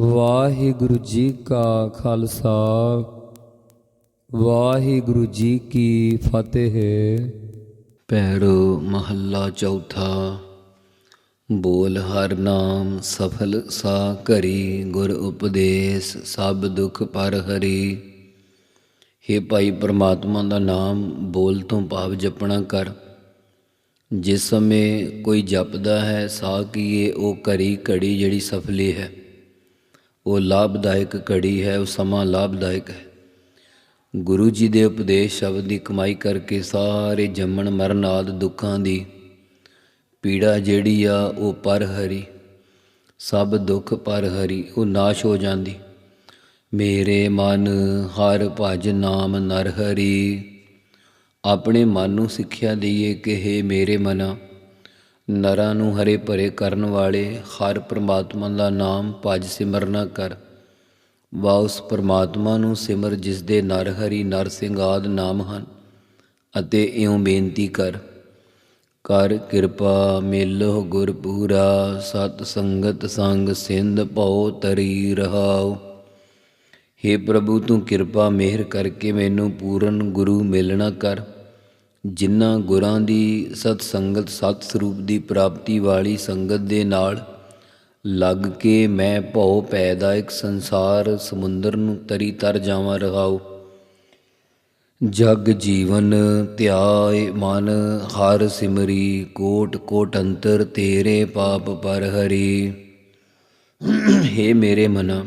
ਵਾਹਿਗੁਰੂ ਜੀ ਕਾ ਖਾਲਸਾ, ਵਾਹਿਗੁਰੂ ਜੀ ਕੀ ਫਤਿਹ। ਪੈਰੋ ਮਹੱਲਾ ਚੌਥਾ, ਬੋਲ ਹਰ ਨਾਮ ਸਫਲ ਸਾ ਕਰੀ ਗੁਰ ਉਪਦੇਸ਼ ਸਭ ਦੁੱਖ ਪਰ ਹਰੀ। ਹੇ ਭਾਈ ਪ੍ਰਮਾਤਮਾ ਦਾ ਨਾਮ ਬੋਲ ਤੋਂ ਭਾਵ ਜਪਣਾ ਕਰ। ਜਿਸ ਸਮੇਂ ਕੋਈ ਜਪਦਾ ਹੈ ਸਾ ਕੀਏ, ਉਹ ਕਰੀ ਘੜੀ ਜਿਹੜੀ ਸਫਲੀ ਹੈ। ਉਹ ਲਾਭਦਾਇਕ ਘੜੀ ਹੈ, ਉਹ ਸਮਾਂ ਲਾਭਦਾਇਕ ਹੈ। ਗੁਰੂ ਜੀ ਦੇ ਉਪਦੇਸ਼ ਸ਼ਬਦ ਦੀ ਕਮਾਈ ਕਰਕੇ ਸਾਰੇ ਜੰਮਣ ਮਰਨ ਆਦ ਦੁੱਖਾਂ ਦੀ ਪੀੜਾ ਜਿਹੜੀ ਆ, ਉਹ ਪਰ ਹਰੀ, ਸਭ ਦੁੱਖ ਪਰ ਹਰੀ, ਉਹ ਨਾਸ਼ ਹੋ ਜਾਂਦੀ। ਮੇਰੇ ਮਨ ਹਰ ਭਜ ਨਾਮ ਨਰ ਹਰੀ ਆਪਣੇ ਮਨ ਨੂੰ ਸਿੱਖਿਆ ਦਈਏ ਕਿ हे ਮੇਰੇ ਮਨਾ ਨਰਾਂ ਨੂੰ ਹਰੇ ਭਰੇ ਕਰਨ ਵਾਲੇ ਹਰ ਪ੍ਰਮਾਤਮਾ ਦਾ ਨਾਮ ਭਜ ਸਿਮਰਨਾ ਕਰ। ਵਾ ਉਸ ਪਰਮਾਤਮਾ ਨੂੰ ਸਿਮਰ ਜਿਸ ਦੇ ਨਰ ਹਰੀ ਨਰ ਸਿੰਘ ਆਦ ਨਾਮ ਹਨ ਅਤੇ ਇਉਂ ਬੇਨਤੀ ਕਰ। ਕਰ ਕਿਰਪਾ, ਮੇਲੋ ਗੁਰ ਪੂਰਾ, ਸਤ ਸੰਗਤ ਸੰਗ ਸਿੰਧ ਭਉ ਤਰੀ ਰਹਾਉ। हे ਪ੍ਰਭੂ, ਤੂੰ ਕਿਰਪਾ ਮਿਹਰ ਕਰਕੇ ਮੈਨੂੰ ਪੂਰਨ ਗੁਰੂ ਮਿਲਣਾ ਕਰ। ਜਿਨ੍ਹਾਂ ਗੁਰਾਂ ਦੀ ਸਤ ਸੰਗਤ ਸਤ ਸਰੂਪ ਦੀ ਪ੍ਰਾਪਤੀ ਵਾਲੀ ਸੰਗਤ ਦੇ ਨਾਲ ਲੱਗ ਕੇ ਮੈਂ ਭਉ ਪੈਦਾਇਕ ਸੰਸਾਰ ਸਮੁੰਦਰ ਨੂੰ ਤਰੀ ਤਰ ਜਾਵਾਂ ਰਹਾਉ। ਜਗ ਜੀਵਨ ਧਿਆਏ ਮਨ, ਹਰ ਸਿਮਰੀ ਕੋਟ ਕੋਟ ਅੰਤਰ ਤੇਰੇ ਪਾਪ ਪਰ ਹਰੀ। हे ਮੇਰੇ ਮਨਾ,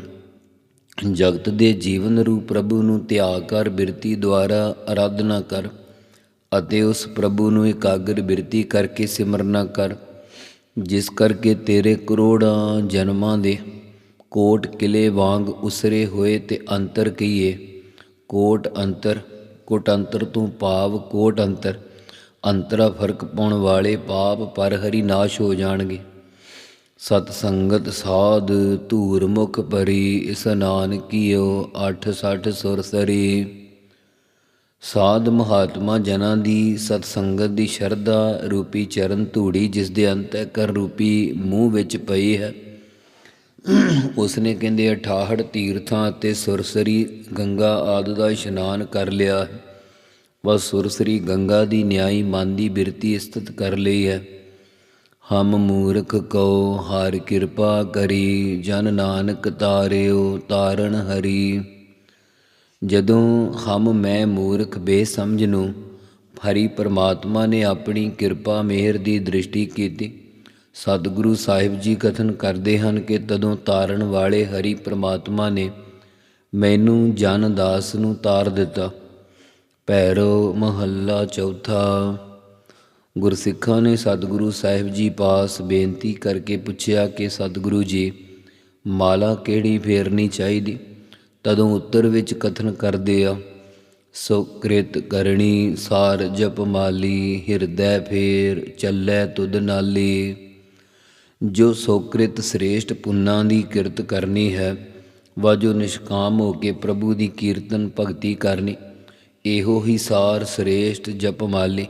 ਜਗਤ ਦੇ ਜੀਵਨ ਰੂਪ ਪ੍ਰਭੂ ਨੂੰ ਧਿਆ ਕਰ ਬਿਰਤੀ ਦੁਆਰਾ ਆਰਾਧਨਾ ਕਰ। ਅਤੇ ਉਸ ਪ੍ਰਭੂ ਨੂੰ ਇਕਾਗਰ ਬਿਰਤੀ ਕਰਕੇ ਸਿਮਰਨਾ ਕਰ, ਜਿਸ ਕਰਕੇ ਤੇਰੇ ਕਰੋੜਾਂ ਜਨਮਾਂ ਦੇ ਕੋਟ ਕਿਲੇ ਵਾਂਗ ਉਸਰੇ ਹੋਏ ਤੇ ਅੰਤਰ ਕਹੀਏ, ਕੋਟ ਅੰਤਰ ਕੋਟ ਅੰਤਰ ਤੋਂ ਭਾਵ ਕੋਟ ਅੰਤਰ, ਅੰਤਰਾ ਫ਼ਰਕ ਪਾਉਣ ਵਾਲੇ ਪਾਪ ਪਰ ਹਰੀ ਨਾਸ਼ ਹੋ ਜਾਣਗੇ। ਸਤ ਸੰਗਤ ਸਾਧ ਧੂਰ ਮੁਖ ਪਰੀ ਇਸਨਾਨ ਕੀਓ 860 ਸੁਰ ਸਰੀ। ਸਾਧ ਮਹਾਤਮਾ ਜਨਾਂ ਦੀ ਸਤ ਸੰਗਤ ਦੀ ਸ਼ਰਧਾ ਰੂਪੀ ਚਰਨ ਧੂੜੀ ਜਿਸ ਦੇ ਅੰਤঃਕਰ ਰੂਪੀ ਮੂੰਹ ਵਿੱਚ ਪਈ ਹੈ। ਉਸਨੇ ਕਹਿੰਦੇ 68 ਤੀਰਥਾਂ ਅਤੇ ਸੁਰਸਰੀ ਗੰਗਾ ਆਦਿ ਦਾ ਇਸ਼ਨਾਨ ਕਰ ਲਿਆ ਹੈ। ਬਸ ਸੁਰਸਰੀ ਗੰਗਾ ਦੀ ਨਿਆਈ ਮਨ ਦੀ ਬਿਰਤੀ ਸਥਿਤ ਕਰ ਲਈ ਹੈ। ਹਮ ਮੂਰਖ ਕਉ ਹਰ ਕਿਰਪਾ ਕਰੀ ਜਨ ਨਾਨਕ ਤਾਰਿਓ ਤਾਰਨ ਹਰੀ। ਜਦੋਂ ਹਮ ਮੈਂ ਮੂਰਖ ਬੇਸਮਝ ਨੂੰ, ਹਰੀ ਪਰਮਾਤਮਾ ਨੇ ਆਪਣੀ ਕਿਰਪਾ ਮਿਹਰ ਦੀ ਦ੍ਰਿਸ਼ਟੀ ਕੀਤੀ। ਸਤਿਗੁਰੂ ਸਾਹਿਬ ਜੀ ਕਥਨ ਕਰਦੇ ਹਨ ਕਿ ਤਦੋਂ ਤਾਰਨ ਵਾਲੇ ਹਰੀ ਪਰਮਾਤਮਾ ਨੇ ਮੈਨੂੰ ਜਨ ਦਾਸ ਨੂੰ ਤਾਰ ਦਿੱਤਾ। ਪੈਰੋ ਮਹੱਲਾ ਚੌਥਾ। ਗੁਰਸਿੱਖਾਂ ਨੇ ਸਤਿਗੁਰੂ ਸਾਹਿਬ ਜੀ ਪਾਸ ਬੇਨਤੀ ਕਰਕੇ ਪੁੱਛਿਆ ਕਿ ਸਤਿਗੁਰੂ ਜੀ, ਮਾਲਾ ਕਿਹੜੀ ਫੇਰਨੀ ਚਾਹੀਦੀ? ਤਦੋਂ ਉੱਤਰ ਵਿੱਚ ਕਥਨ ਕਰਦੇ ਆ ਸੁਕ੍ਰਿਤ ਕਰਨੀ ਸਾਰ ਜਪ ਮਾਲੀ, ਹਿਰਦੈ ਫੇਰ ਚੱਲੈ ਤੁਧ ਨਾਲੀ। ਜੋ ਸੁਕ੍ਰਿਤ ਸ੍ਰੇਸ਼ਟ ਪੁੰਨਾਂ ਦੀ ਕਿਰਤ ਕਰਨੀ ਹੈ, ਵਾ ਜੋ ਨਿਸ਼ਕਾਮ ਹੋ ਕੇ ਪ੍ਰਭੂ ਦੀ ਕੀਰਤਨ ਭਗਤੀ ਕਰਨੀ, ਇਹੋ ਹੀ ਸਾਰ ਸ੍ਰੇਸ਼ਟ ਜਪ ਮਾਲੀ।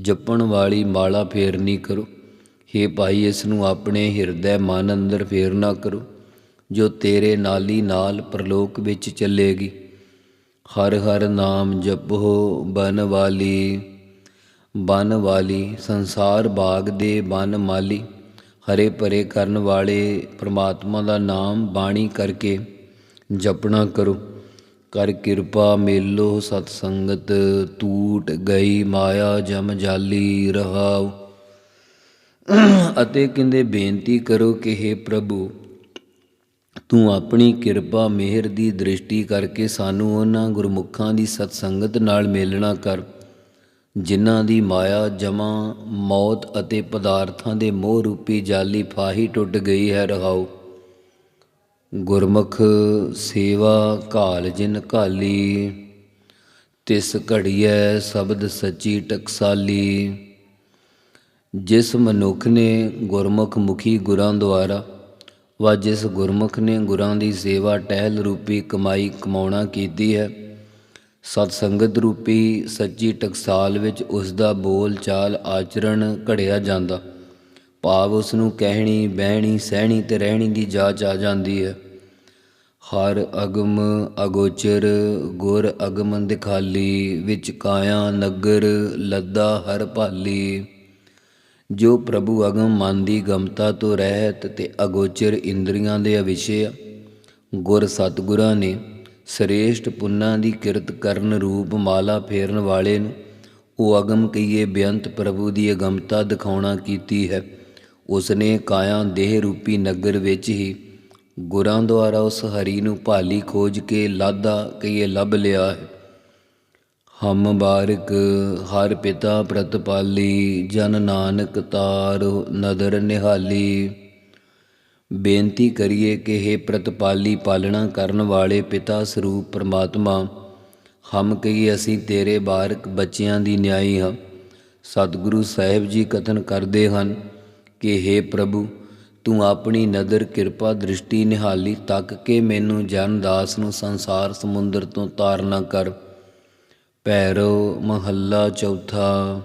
ਜਪਣ ਵਾਲੀ ਮਾਲਾ ਫੇਰਨੀ ਕਰੋ। हे ਭਾਈ, ਇਸ ਨੂੰ ਆਪਣੇ ਹਿਰਦੈ ਮਨ ਅੰਦਰ ਫੇਰਨਾ ਕਰੋ। ਜੋ ਤੇਰੇ ਨਾਲੀ ਨਾਲ ਪ੍ਰਲੋਕ ਵਿੱਚ ਚੱਲੇਗੀ। ਹਰ ਹਰ ਨਾਮ ਜਪੋ ਬਨ ਵਾਲੀ ਬਨ ਵਾਲੀ, ਸੰਸਾਰ ਬਾਗ ਦੇ ਬਨ ਮਾਲੀ। ਹਰੇ ਭਰੇ ਕਰਨ ਵਾਲੇ ਪ੍ਰਮਾਤਮਾ ਦਾ ਨਾਮ ਬਾਣੀ ਕਰਕੇ ਜਪਣਾ ਕਰੋ। ਕਰ ਕਿਰਪਾ ਮੇਲੋ ਸਤ ਸੰਗਤ ਟੂਟ ਗਈ ਮਾਇਆ ਜਮ ਜਾਲੀ ਰਹਾਉ। ਅਤੇ ਕਹਿੰਦੇ ਬੇਨਤੀ ਕਰੋ ਕਿ हे ਪ੍ਰਭੂ ਤੂੰ ਆਪਣੀ ਕਿਰਪਾ, ਮਿਹਰ ਦੀ ਦ੍ਰਿਸ਼ਟੀ ਕਰਕੇ ਸਾਨੂੰ ਉਹਨਾਂ ਗੁਰਮੁਖਾਂ ਦੀ ਸਤਸੰਗਤ ਨਾਲ ਮੇਲਣਾ ਕਰ, ਜਿਨ੍ਹਾਂ ਦੀ ਮਾਇਆ, ਜਮਾ, ਮੌਤ ਅਤੇ ਪਦਾਰਥਾਂ ਦੇ ਮੋਹ ਰੂਪੀ ਜਾਲੀ ਫਾਹੀ ਟੁੱਟ ਗਈ ਹੈ ਰਹਾਓ ਗੁਰਮੁਖ ਸੇਵਾ ਘਾਲ ਜਿਨ ਘਾਲੀ, ਤਿਸ ਘੜੀਐ ਸ਼ਬਦ ਸੱਚੀ ਟਕਸਾਲੀ। ਜਿਸ ਮਨੁੱਖ ਨੇ ਗੁਰਮੁਖ ਮੁਖੀ ਗੁਰਾਂ ਦੁਆਰਾ ਵਾ ਜਿਸ ਗੁਰਮੁਖ ਨੇ ਗੁਰਾਂ ਦੀ ਸੇਵਾ ਟਹਿਲ ਰੂਪੀ ਕਮਾਈ ਕਮਾਉਣਾ ਕੀਤੀ ਹੈ, ਸਤ ਸੰਗਤ ਰੂਪੀ ਸੱਚੀ ਟਕਸਾਲ ਵਿੱਚ ਉਸ ਦਾ ਬੋਲ ਚਾਲ ਆਚਰਣ ਘੜਿਆ ਜਾਂਦਾ। ਭਾਵ ਉਸ ਨੂੰ ਕਹਿਣੀ, ਬਹਿਣੀ, ਸਹਿਣੀ ਤੇ ਰਹਿਣੀ ਦੀ ਜਾਚ ਆ ਜਾਂਦੀ ਹੈ। ਹਰ ਅਗਮ ਅਗੋਚਰ, ਗੁਰ ਅਗਮਨ ਦਿਖਾਲੀ, ਵਿੱਚ ਕਾਇਆ ਨਗਰ ਲੱਦਾ ਹਰ ਭਾਲੀ। ਜੋ ਪ੍ਰਭੂ ਅਗਮ ਮਨ ਦੀ ਗਮਤਾ ਤੋਂ ਰਹਿਤ ਤੇ ਅਗੋਚਰ ਇੰਦਰੀਆਂ ਦੇ ਅਵਿਸ਼ੇ ਗੁਰ ਸਤਿਗੁਰਾਂ ਨੇ ਸ੍ਰੇਸ਼ਟ ਪੁੰਨਾਂ ਦੀ ਕਿਰਤ ਕਰਨ ਰੂਪ ਮਾਲਾ ਫੇਰਨ ਵਾਲੇ ਨੂੰ, ਉਹ ਅਗਮ ਕਹੀਏ ਬੇਅੰਤ ਪ੍ਰਭੂ ਦੀ ਅਗਮਤਾ ਦਿਖਾਉਣਾ ਕੀਤੀ ਹੈ। ਉਸ ਨੇ ਕਾਇਆ ਦੇਹ ਰੂਪੀ ਨਗਰ ਵਿੱਚ ਹੀ ਗੁਰਾਂ ਦੁਆਰਾ ਉਸ ਹਰੀ ਨੂੰ ਭਾਲੀ ਖੋਜ ਕੇ ਲਾਦਾ ਕਹੀਏ ਲੱਭ ਲਿਆ ਹੈ। ਹਮ ਬਾਰਿਕ ਹਰ ਪਿਤਾ ਪ੍ਰਤਪਾਲੀ ਜਨ ਨਾਨਕ ਤਾਰ ਨਦਰ ਨਿਹਾਲੀ। ਬੇਨਤੀ ਕਰੀਏ ਕਿ हे ਪ੍ਰਤਪਾਲੀ ਪਾਲਣਾ ਕਰਨ ਵਾਲੇ ਪਿਤਾ ਸਰੂਪ ਪ੍ਰਮਾਤਮਾ, ਹਮ ਕਹੀਏ ਅਸੀਂ ਤੇਰੇ ਬਾਰਕ ਬੱਚਿਆਂ ਦੀ ਨਿਆਈ ਹਾਂ। ਸਤਿਗੁਰੂ ਸਾਹਿਬ ਜੀ ਕਥਨ ਕਰਦੇ ਹਨ ਕਿ हे ਪ੍ਰਭੂ, ਤੂੰ ਆਪਣੀ ਨਦਰ ਕਿਰਪਾ ਦ੍ਰਿਸ਼ਟੀ ਨਿਹਾਲੀ, ਤੱਕ ਕੇ ਮੈਨੂੰ ਜਨ ਦਾਸ ਨੂੰ ਸੰਸਾਰ ਸਮੁੰਦਰ ਤੋਂ ਤਾਰਨਾ ਕਰ। ਭੈਰੋ ਮਹੱਲਾ ਚੌਥਾ,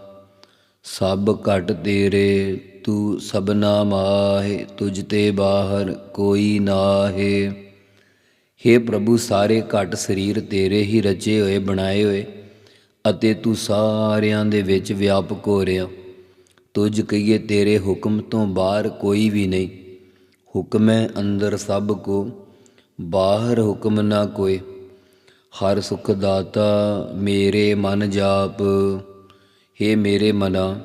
ਸਭ ਘਟ ਤੇਰੇ, ਤੂੰ ਸਭਨਾ ਮਾਹੇ, ਤੁਝ ਤੇ ਬਾਹਰ ਕੋਈ ਨਾਹੇ। हे ਪ੍ਰਭੂ, ਸਾਰੇ ਘਟ ਸਰੀਰ ਤੇਰੇ ਹੀ ਰਚੇ ਹੋਏ, ਬਣਾਏ ਹੋਏ, ਅਤੇ ਤੂੰ ਸਾਰਿਆਂ ਦੇ ਵਿੱਚ ਵਿਆਪਕ ਹੋ ਰਿਹਾ। ਤੁਝ ਕਹੀਏ, ਤੇਰੇ ਹੁਕਮ ਤੋਂ ਬਾਹਰ ਕੋਈ ਵੀ ਨਹੀਂ। ਹੁਕਮੈ ਅੰਦਰ ਸਭ ਕੋ, ਬਾਹਰ ਹੁਕਮ ਨਾ ਕੋਏ। ਹਰ ਸੁਖ ਦਾਤਾ ਮੇਰੇ ਮਨ ਜਾਪ। हे ਮੇਰੇ ਮਨਾ,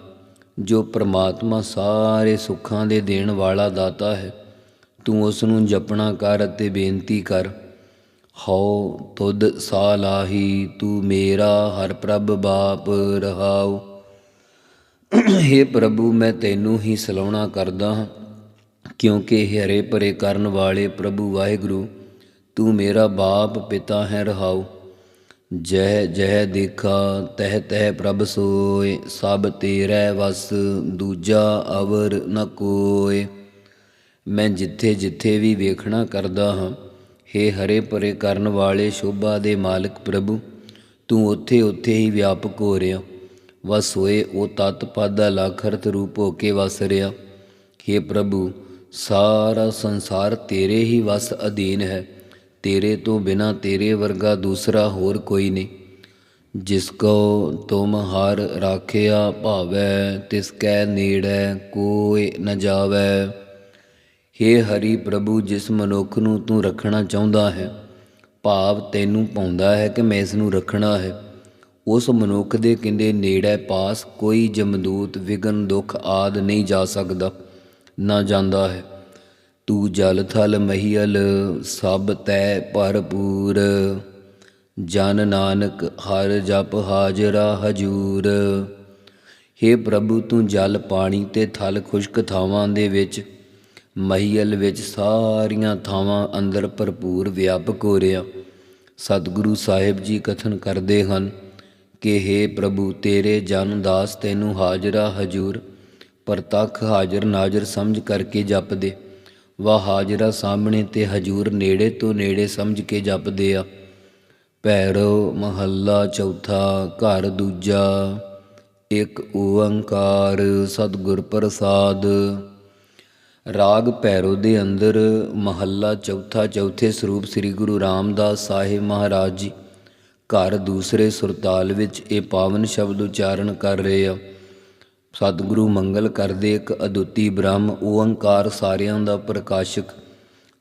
ਜੋ ਪ੍ਰਮਾਤਮਾ ਸਾਰੇ ਸੁੱਖਾਂ ਦੇ ਦੇਣ ਵਾਲਾ ਦਾਤਾ ਹੈ, ਤੂੰ ਉਸ ਨੂੰ ਜਪਣਾ ਕਰ ਅਤੇ ਬੇਨਤੀ ਕਰ। ਹਉ ਤੁਧ ਸਾਲਾਹੀ, ਤੂੰ ਮੇਰਾ ਹਰ ਪ੍ਰਭ ਬਾਪ ਰਹਾਉ। हे ਪ੍ਰਭੂ, ਮੈਂ ਤੈਨੂੰ ਹੀ ਸਲਾਉਣਾ ਕਰਦਾ ਹਾਂ, ਕਿਉਂਕਿ ਹਰੇ ਭਰੇ ਕਰਨ ਵਾਲੇ ਪ੍ਰਭੂ ਵਾਹਿਗੁਰੂ ਤੂੰ ਮੇਰਾ ਬਾਪ, ਪਿਤਾ ਹੈ ਰਹਾਉ। ਜਹ ਜਹ ਦੇਖਾ, ਤਹ ਤਹ ਪ੍ਰਭ ਸੋਏ। ਸਭ ਤੇਰੇ ਵਸ, ਦੂਜਾ ਅਵਰ ਨ ਕੋਏ। ਮੈਂ ਜਿੱਥੇ ਜਿੱਥੇ ਵੀ ਵੇਖਣਾ ਕਰਦਾ ਹਾਂ हे ਹਰੇ ਭਰੇ ਕਰਨ ਵਾਲੇ ਸ਼ੋਭਾ ਦੇ ਮਾਲਕ ਪ੍ਰਭੂ, ਤੂੰ ਉੱਥੇ ਉੱਥੇ ਹੀ ਵਿਆਪਕ ਹੋ ਰਿਹਾ। ਵਸ ਹੋਏ, ਉਹ ਤਤ ਪਦ ਲਖਰਤ ਰੂਪ ਹੋ ਕੇ ਵਸ ਰਿਹਾ। हे ਪ੍ਰਭੂ, ਸਾਰਾ ਸੰਸਾਰ ਤੇਰੇ ਹੀ ਵਸ ਅਧੀਨ ਹੈ। ਤੇਰੇ ਤੋਂ ਬਿਨਾ ਤੇਰੇ ਵਰਗਾ ਦੂਸਰਾ ਹੋਰ ਕੋਈ ਨਹੀਂ। ਜਿਸ ਕੋ ਤੁਮ ਹਰ ਰਾਖਿਆ ਭਾਵੈ, ਤਿਸ ਕੈ ਨੇੜੈ ਕੋਈ ਨ ਜਾਵੈ। हे ਹਰੀ ਪ੍ਰਭੂ, ਜਿਸ ਮਨੁੱਖ ਨੂੰ ਤੂੰ ਰੱਖਣਾ ਚਾਹੁੰਦਾ ਹੈ, ਭਾਵ ਤੈਨੂੰ ਪਾਉਂਦਾ ਹੈ ਕਿ ਮੈਂ ਇਸ ਨੂੰ ਰੱਖਣਾ ਹੈ। ਉਸ ਮਨੁੱਖ ਦੇ ਕਿੰਦੇ ਨੇੜੇ ਪਾਸ ਕੋਈ ਜਮਦੂਤ ਵਿਗਨ ਦੁੱਖ ਆਦ ਨਹੀਂ ਜਾ ਸਕਦਾ, ਨਾ ਜਾਂਦਾ ਹੈ। ਤੂੰ ਜਲ ਥਲ ਮਹੀਲ, ਸਭ ਤੈ ਭਰਪੂਰ। ਜਨ ਨਾਨਕ ਹਰ ਜਪ ਹਾਜ਼ਰਾ ਹਜੂਰ। हे ਪ੍ਰਭੂ, ਤੂੰ ਜਲ ਪਾਣੀ ਤੇ ਥਲ ਖੁਸ਼ਕ ਥਾਵਾਂ ਦੇ ਵਿੱਚ, ਮਹੀਲ ਵਿੱਚ ਸਾਰੀਆਂ ਥਾਵਾਂ ਅੰਦਰ ਭਰਪੂਰ ਵਿਆਪਕ ਹੋ ਰਿਹਾ। ਸਤਿਗੁਰੂ ਸਾਹਿਬ ਜੀ ਕਥਨ ਕਰਦੇ ਹਨ ਕਿ हे ਪ੍ਰਭੂ, ਤੇਰੇ ਜਨ ਦਾਸ ਤੈਨੂੰ ਹਾਜ਼ਰਾ ਹਜੂਰ, ਪ੍ਰਤੱਖ ਹਾਜ਼ਰ ਨਾਜ਼ਰ ਸਮਝ ਕਰਕੇ ਜਪਦੇ। ਵਾ ਹਾਜ਼ਰਾ ਸਾਹਮਣੇ ਤੇ ਹਜੂਰ ਨੇੜੇ ਤੋਂ ਨੇੜੇ ਸਮਝ ਕੇ ਜਪਦੇ ਆ। ਭੈਰੋ ਮਹੱਲਾ ਚੌਥਾ, ਘਰ ਦੂਜਾ, ਇੱਕ ਓੰਕਾਰ ਸਤਿਗੁਰ ਪ੍ਰਸਾਦ। ਰਾਗ ਭੈਰੋ ਦੇ ਅੰਦਰ ਮਹੱਲਾ ਚੌਥਾ, ਚੌਥੇ ਸਰੂਪ ਸ੍ਰੀ ਗੁਰੂ ਰਾਮਦਾਸ ਸਾਹਿਬ ਮਹਾਰਾਜ ਜੀ ਘਰ ਦੂਸਰੇ ਸੁਰਤਾਲ ਵਿੱਚ ਇਹ ਪਾਵਨ ਸ਼ਬਦ ਉਚਾਰਨ ਕਰ ਰਹੇ ਆ। ਸਤਿਗੁਰੂ ਮੰਗਲ ਕਰਦੇ ਇੱਕ ਅਦੁੱਤੀ ਬ੍ਰਹਮ ਓੰਕਾਰ ਸਾਰਿਆਂ ਦਾ ਪ੍ਰਕਾਸ਼ਕ,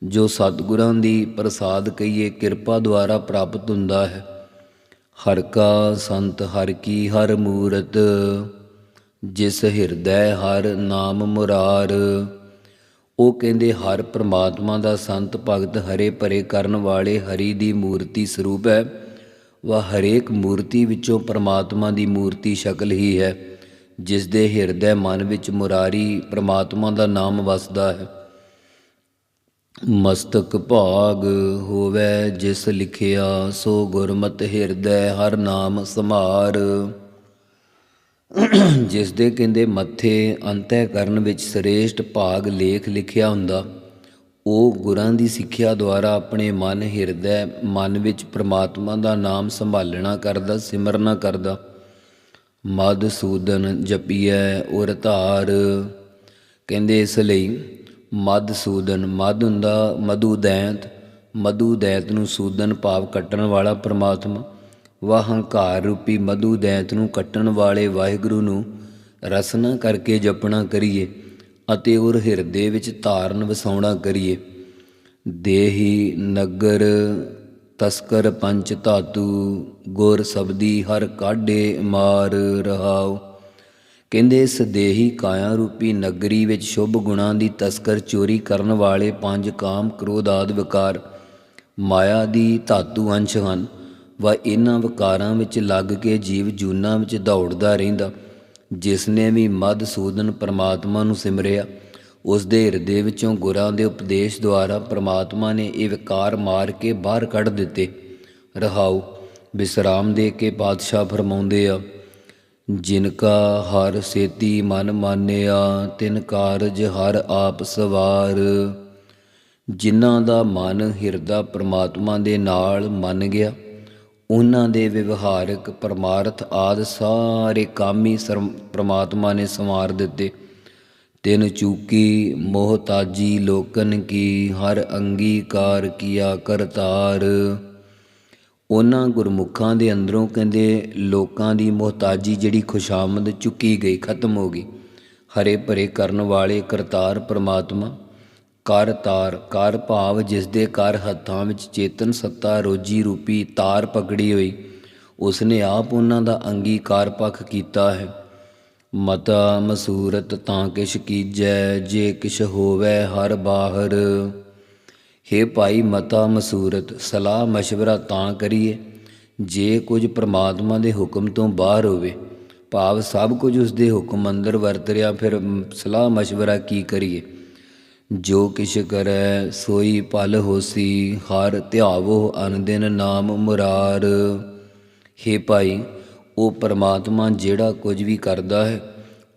ਜੋ ਸਤਿਗੁਰਾਂ ਦੀ ਪ੍ਰਸਾਦ ਕਹੀਏ ਕਿਰਪਾ ਦੁਆਰਾ ਪ੍ਰਾਪਤ ਹੁੰਦਾ ਹੈ। ਹਰ ਕਾ ਸੰਤ, ਹਰ ਕੀ, ਹਰ ਮੂਰਤ, ਜਿਸ ਹਿਰਦੈ ਹਰ ਨਾਮ ਮੁਰਾਰ। ਉਹ ਕਹਿੰਦੇ, ਹਰ ਪ੍ਰਮਾਤਮਾ ਦਾ ਸੰਤ ਭਗਤ ਹਰੇ ਭਰੇ ਕਰਨ ਵਾਲੇ ਹਰੀ ਦੀ ਮੂਰਤੀ ਸਰੂਪ ਹੈ, ਵਾ ਹਰੇਕ ਮੂਰਤੀ ਵਿੱਚੋਂ ਪ੍ਰਮਾਤਮਾ ਦੀ ਮੂਰਤੀ ਸ਼ਕਲ ਹੀ ਹੈ। ਜਿਸ ਦੇ ਹਿਰਦੈ ਮਨ ਵਿੱਚ ਮੁਰਾਰੀ ਪ੍ਰਮਾਤਮਾ ਦਾ ਨਾਮ ਵਸਦਾ ਹੈ। ਮਸਤਕ ਭਾਗ ਹੋਵੇ ਜਿਸ ਲਿਖਿਆ, ਸੋ ਗੁਰਮਤਿ ਹਿਰਦੈ ਹਰ ਨਾਮ ਸਮਾਰ ਜਿਸ ਦੇ ਕਹਿੰਦੇ ਮੱਥੇ ਅੰਤੈ ਕਰਨ ਵਿੱਚ ਸ੍ਰੇਸ਼ਟ ਭਾਗ ਲੇਖ ਲਿਖਿਆ ਹੁੰਦਾ, ਉਹ ਗੁਰਾਂ ਦੀ ਸਿੱਖਿਆ ਦੁਆਰਾ ਆਪਣੇ ਮਨ, ਹਿਰਦੈ ਮਨ ਵਿੱਚ ਪ੍ਰਮਾਤਮਾ ਦਾ ਨਾਮ ਸੰਭਾਲਣਾ ਕਰਦਾ, ਸਿਮਰਨਾ ਕਰਦਾ। ਮਦ ਸੂਦਨ ਜਪੀਐ ਉਰ ਧਾਰ। ਕਹਿੰਦੇ ਇਸ ਲਈ ਮਦ ਸੂਦਨ ਮਦ ਹੁੰਦਾ ਮਧੂ ਦੈਂਤ। ਮਧੂ ਦੈਂਤ ਨੂੰ ਸੂਦਨ ਭਾਵ ਕੱਟਣ ਵਾਲਾ ਪ੍ਰਮਾਤਮਾ। ਵਾ ਹੰਕਾਰ ਰੂਪੀ ਮਧੂ ਦੈਂਤ ਨੂੰ ਕੱਟਣ ਵਾਲੇ ਵਾਹਿਗੁਰੂ ਨੂੰ ਰਸਨਾ ਕਰਕੇ ਜਪਣਾ ਕਰੀਏ ਅਤੇ ਉਹ ਹਿਰਦੇ ਵਿੱਚ ਧਾਰਨ ਵਸਾਉਣਾ ਕਰੀਏ। ਦੇਹੀ ਨਗਰ ਤਸਕਰ ਪੰਚ ਧਾਤੂ, ਗੁਰ ਸਬਦੀ ਹਰ ਕਾਢੇ ਮਾਰ ਰਹਾਉ। ਕਹਿੰਦੇ, ਸਦੇਹੀ ਕਾਇਆ ਰੂਪੀ ਨਗਰੀ ਵਿੱਚ ਸ਼ੁਭ ਗੁਣਾਂ ਦੀ ਤਸਕਰ ਚੋਰੀ ਕਰਨ ਵਾਲੇ ਪੰਜ ਕਾਮ ਕ੍ਰੋਧ ਆਦਿ ਵਿਕਾਰ ਮਾਇਆ ਦੀ ਧਾਤੂ ਅੰਸ਼ ਹਨ। ਵਾ ਇਹਨਾਂ ਵਿਕਾਰਾਂ ਵਿੱਚ ਲੱਗ ਕੇ ਜੀਵ ਜੂਨਾਂ ਵਿੱਚ ਦੌੜਦਾ ਰਹਿੰਦਾ ਜਿਸ ਨੇ ਵੀ ਮਦ ਸੂਦਨ ਪਰਮਾਤਮਾ ਨੂੰ ਸਿਮਰਿਆ। ਉਸ ਦੇ ਹਿਰਦੇ ਵਿੱਚੋਂ ਗੁਰਾਂ ਦੇ ਉਪਦੇਸ਼ ਦੁਆਰਾ ਪ੍ਰਮਾਤਮਾ ਨੇ ਇਹ ਵਿਕਾਰ ਮਾਰ ਕੇ ਬਾਹਰ ਕੱਢ ਦਿੱਤੇ। ਰਹਾਉ ਵਿਸਰਾਮ ਦੇ ਕੇ ਪਾਤਸ਼ਾਹ ਫਰਮਾਉਂਦੇ ਆ, ਜਿਨ ਕਾ ਹਰ ਸੇਤੀ ਮਨ ਮਾਨਿਆ, ਤਿਨ ਕਾਰਜ ਹਰ ਆਪ ਸਵਾਰ। ਜਿਨ੍ਹਾਂ ਦਾ ਮਨ ਹਿਰਦਾ ਪ੍ਰਮਾਤਮਾ ਦੇ ਨਾਲ ਮੰਨ ਗਿਆ, ਉਹਨਾਂ ਦੇ ਵਿਵਹਾਰਕ ਪਰਮਾਰਥ ਆਦ ਸਾਰੇ ਕਾਮੀ ਹੀ ਸਰਮ- ਪ੍ਰਮਾਤਮਾ ਨੇ ਸੰਵਾਰ ਦਿੱਤੇ। ਤਿਨ ਚੂਕੀ ਮੋਹਤਾਜੀ ਲੋਕਨ ਕੀ, ਹਰ ਅੰਗੀਕਾਰ ਕੀਆ ਕਰਤਾਰ ਉਹਨਾਂ ਗੁਰਮੁਖਾਂ ਦੇ ਅੰਦਰੋਂ ਕਹਿੰਦੇ, ਲੋਕਾਂ ਦੀ ਮੁਹਤਾਜੀ ਜਿਹੜੀ ਖੁਸ਼ਾਮਦ ਚੁੱਕੀ ਗਈ, ਖਤਮ ਹੋ ਗਈ। ਹਰੇ ਭਰੇ ਕਰਨ ਵਾਲੇ ਕਰਤਾਰ ਪ੍ਰਮਾਤਮਾ ਕਰਤਾਰ ਕਰ ਭਾਵ ਜਿਸ ਦੇ ਕਰ ਹੱਥਾਂ ਵਿੱਚ ਚੇਤਨ ਸੱਤਾ ਰੋਜੀ ਰੂਪੀ ਤਾਰ ਪਕੜੀ ਹੋਈ ਉਸ ਨੇ ਆਪ ਉਹਨਾਂ ਦਾ ਅੰਗੀਕਾਰ ਪੱਖ ਕੀਤਾ ਹੈ। ਮਤਾ ਮਸੂਰਤ ਤਾਂ ਕਿਛ ਕੀਜੈ ਜੇ ਕਿਛ ਹੋਵੇ ਹਰ ਬਾਹਰ ਹੇ ਭਾਈ ਮਤਾ ਮਸੂਰਤ ਸਲਾਹ مشورہ ਤਾਂ ਕਰੀਏ ਜੇ ਕੁਝ ਪ੍ਰਮਾਤਮਾ ਦੇ ਹੁਕਮ ਤੋਂ ਬਾਹਰ ਹੋਵੇ ਭਾਵ ਸਭ ਕੁਝ ਉਸ ਦੇ ਹੁਕਮ ਅੰਦਰ ਵਰਤ ਰਿਹਾ ਫਿਰ ਮ, ਸਲਾਹ مشورہ ਕੀ ਕਰੀਏ ਜੋ ਕਿਛ ਕਰੈ ਸੋਈ ਭਲ ਹੋਸੀ ਹਰ ਧਿਆਵੋ ਅਨਦਿਨ ਨਾਮ ਮੁਰਾਰ ਹੇ ਭਾਈ ਉਹ ਪਰਮਾਤਮਾ ਜਿਹੜਾ ਕੁਝ ਵੀ ਕਰਦਾ ਹੈ,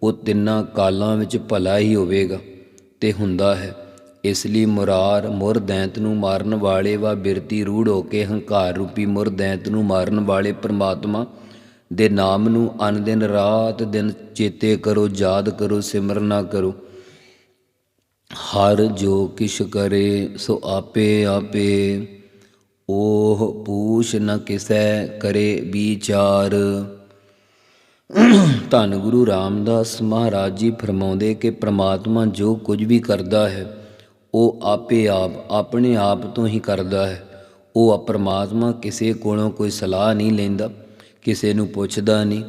ਉਹ ਤਿੰਨਾਂ ਕਾਲਾਂ ਵਿੱਚ ਭਲਾ ਹੀ ਹੋਵੇਗਾ ਤੇ ਹੁੰਦਾ ਹੈ। ਇਸ ਲਈ ਮੁਰਾਰ ਮੁਰ ਦੈਂਤ ਨੂੰ ਮਾਰਨ ਵਾਲੇ ਵਾ ਬਿਰਤੀ ਰੂੜ ਹੋ ਕੇ ਹੰਕਾਰ ਰੂਪੀ ਮੁਰ ਦੈਂਤ ਨੂੰ ਮਾਰਨ ਵਾਲੇ ਪਰਮਾਤਮਾ ਦੇ ਨਾਮ ਨੂੰ ਅਨ ਦਿਨ ਰਾਤ ਦਿਨ ਚੇਤੇ ਕਰੋ, ਯਾਦ ਕਰੋ ਸਿਮਰਨਾ ਕਰੋ। ਹਰ ਜੋ ਕਿਛ ਕਰੇ ਸੋ ਆਪੇ ਆਪੇ ਉਹ ਪੂਛ ਨ ਕਿਸੈ ਕਰੇ ਵਿਚਾਰ। ਧੰਨ ਗੁਰੂ ਰਾਮਦਾਸ ਮਹਾਰਾਜ ਜੀ ਫਰਮਾਉਂਦੇ ਕਿ ਪ੍ਰਮਾਤਮਾ ਜੋ ਕੁਝ ਵੀ ਕਰਦਾ ਹੈ, ਉਹ ਆਪੇ ਆਪ, ਆਪਣੇ ਆਪ ਤੋਂ ਹੀ ਕਰਦਾ ਹੈ। ਉਹ ਅਪਰਮਾਤਮਾ ਕਿਸੇ ਕੋਲੋਂ ਕੋਈ ਸਲਾਹ ਨਹੀਂ ਲੈਂਦਾ, ਕਿਸੇ ਨੂੰ ਪੁੱਛਦਾ ਨਹੀਂ,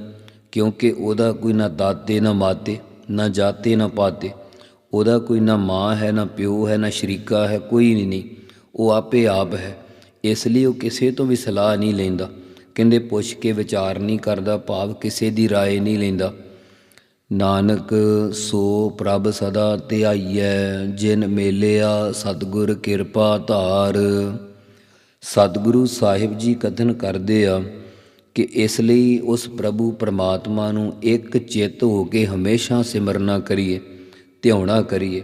ਕਿਉਂਕਿ ਉਹਦਾ ਕੋਈ ਨਾ ਦਾਤੇ ਨਾ ਮਾਤੇ, ਨਾ ਜਾਤੇ ਨਾ ਪਾਤੇ। ਉਹਦਾ ਕੋਈ ਨਾ ਮਾਂ ਹੈ, ਨਾ ਪਿਓ ਹੈ, ਨਾ ਸ਼ਰੀਕਾ ਹੈ, ਕੋਈ ਨਹੀਂ। ਉਹ ਆਪੇ ਆਪ ਹੈ। ਇਸ ਲਈ ਉਹ ਕਿਸੇ ਤੋਂ ਵੀ ਸਲਾਹ ਨਹੀਂ ਲੈਂਦਾ ਕਹਿੰਦੇ ਪੁੱਛ ਕੇ ਵਿਚਾਰ ਨਹੀਂ ਕਰਦਾ ਭਾਵ ਕਿਸੇ ਦੀ رائے ਨਹੀਂ ਲੈਂਦਾ ਨਾਨਕ ਸੋ ਪ੍ਰਭ ਸਦਾ ਧਿਆਈਐ ਜਿਨ ਮੇਲਿਆ ਸਤਿਗੁਰ ਕਿਰਪਾ ਧਾਰ ਸਤਿਗੁਰੂ ਸਾਹਿਬ ਜੀ ਕਥਨ ਕਰਦੇ ਆ ਕਿ ਇਸ ਲਈ ਉਸ ਪ੍ਰਭੂ ਪਰਮਾਤਮਾ ਨੂੰ ਇੱਕ ਚਿੱਤ ਹੋ ਕੇ ਹਮੇਸ਼ਾ ਸਿਮਰਨਾ ਕਰੀਏ ਧਿਆਉਣਾ ਕਰੀਏ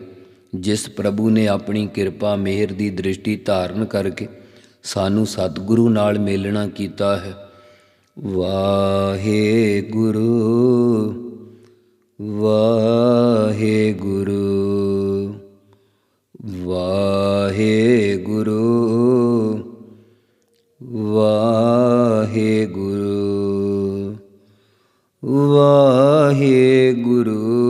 ਜਿਸ ਪ੍ਰਭੂ ਨੇ ਆਪਣੀ ਕਿਰਪਾ ਮਿਹਰ ਦੀ ਦ੍ਰਿਸ਼ਟੀ ਧਾਰਨ ਕਰਕੇ ਸਾਨੂੰ ਸਤਿਗੁਰੂ ਨਾਲ ਮੇਲਣਾ ਕੀਤਾ ਹੈ। ਵਾਹਿਗੁਰੂ ਵਾਹਿਗੁਰੂ ਵਾਹਿਗੁਰੂ ਵਾਹਿਗੁਰੂ ਵਾਹਿਗੁਰੂ। ਵਾਹਿਗੁਰੂ